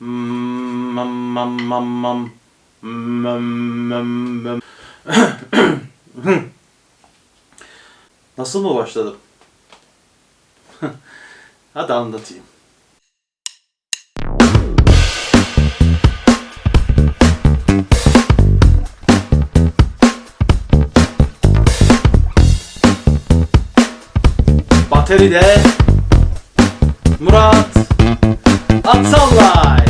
Nasıl mı başladım? Hadi anlatayım. Bateride Murat Atsallay.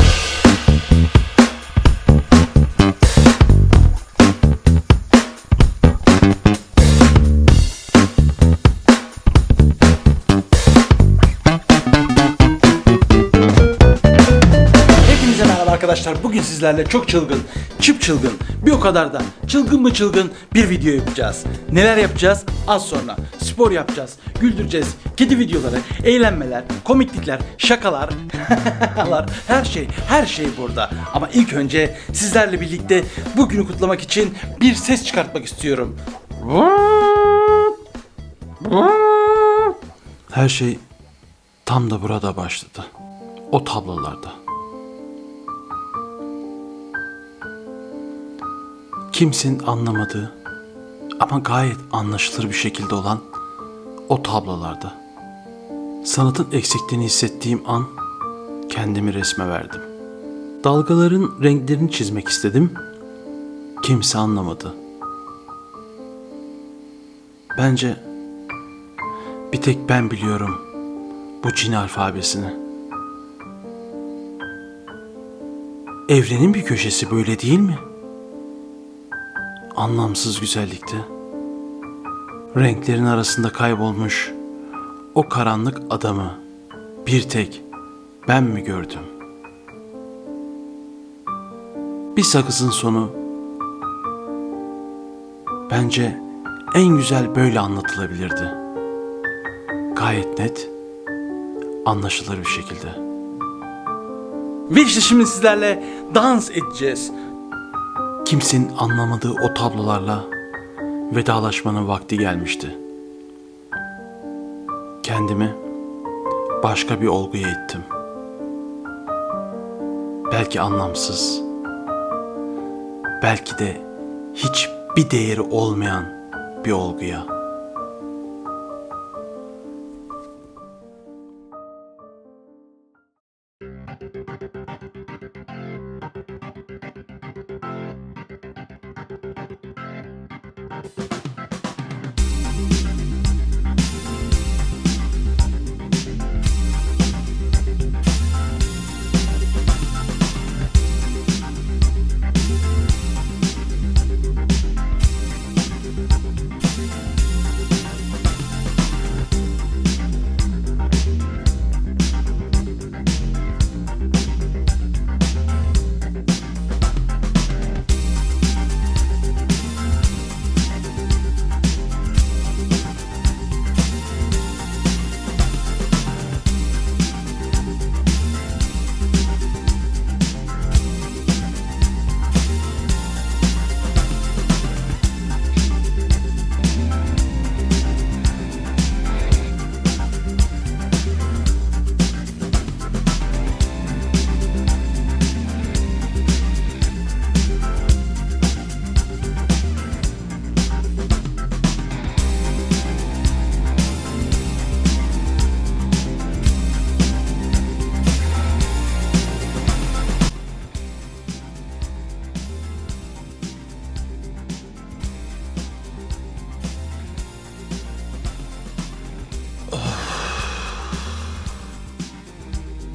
Arkadaşlar. Bugün sizlerle çok çılgın, çıp çılgın, bir o kadar da çılgın mı çılgın bir video yapacağız. Neler yapacağız? Az sonra. Spor yapacağız, güldüreceğiz. Kedi videoları, eğlenmeler, komiklikler, şakalar, her şey, her şey burada. Ama ilk önce sizlerle birlikte bugünü kutlamak için bir ses çıkartmak istiyorum. Her şey tam da burada başladı. O tablolarda. Kimsin anlamadığı ama gayet anlaşılır bir şekilde olan o tablolarda. Sanatın eksikliğini hissettiğim an kendimi resme verdim. Dalgaların renklerini çizmek istedim. Kimse anlamadı. Bence bir tek ben biliyorum bu Çin alfabesini. Evrenin bir köşesi böyle değil mi? Anlamsız güzellikte. Renklerin arasında kaybolmuş o karanlık adamı bir tek ben mi gördüm? Bir sakızın sonu bence en güzel böyle anlatılabilirdi. Gayet net, anlaşılır bir şekilde. Ve işte şimdi sizlerle dans edeceğiz. Kimsenin anlamadığı o tablolarla vedalaşmanın vakti gelmişti. Kendimi başka bir olguya ittim. Belki anlamsız, belki de hiç bir değeri olmayan bir olguya.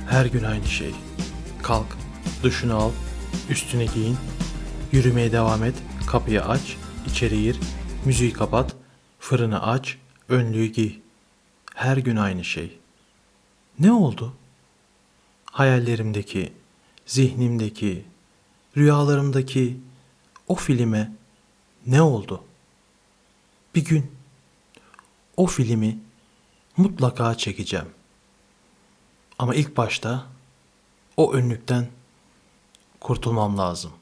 Her gün aynı şey. Kalk, duşunu al, üstüne giyin, yürümeye devam et, kapıyı aç, içeri gir, müziği kapat, fırını aç, önlüğü giy. Her gün aynı şey. Ne oldu? Hayallerimdeki, zihnimdeki, rüyalarımdaki o filme ne oldu? Bir gün o filmi mutlaka çekeceğim. Ama ilk başta o önlükten kurtulmam lazım.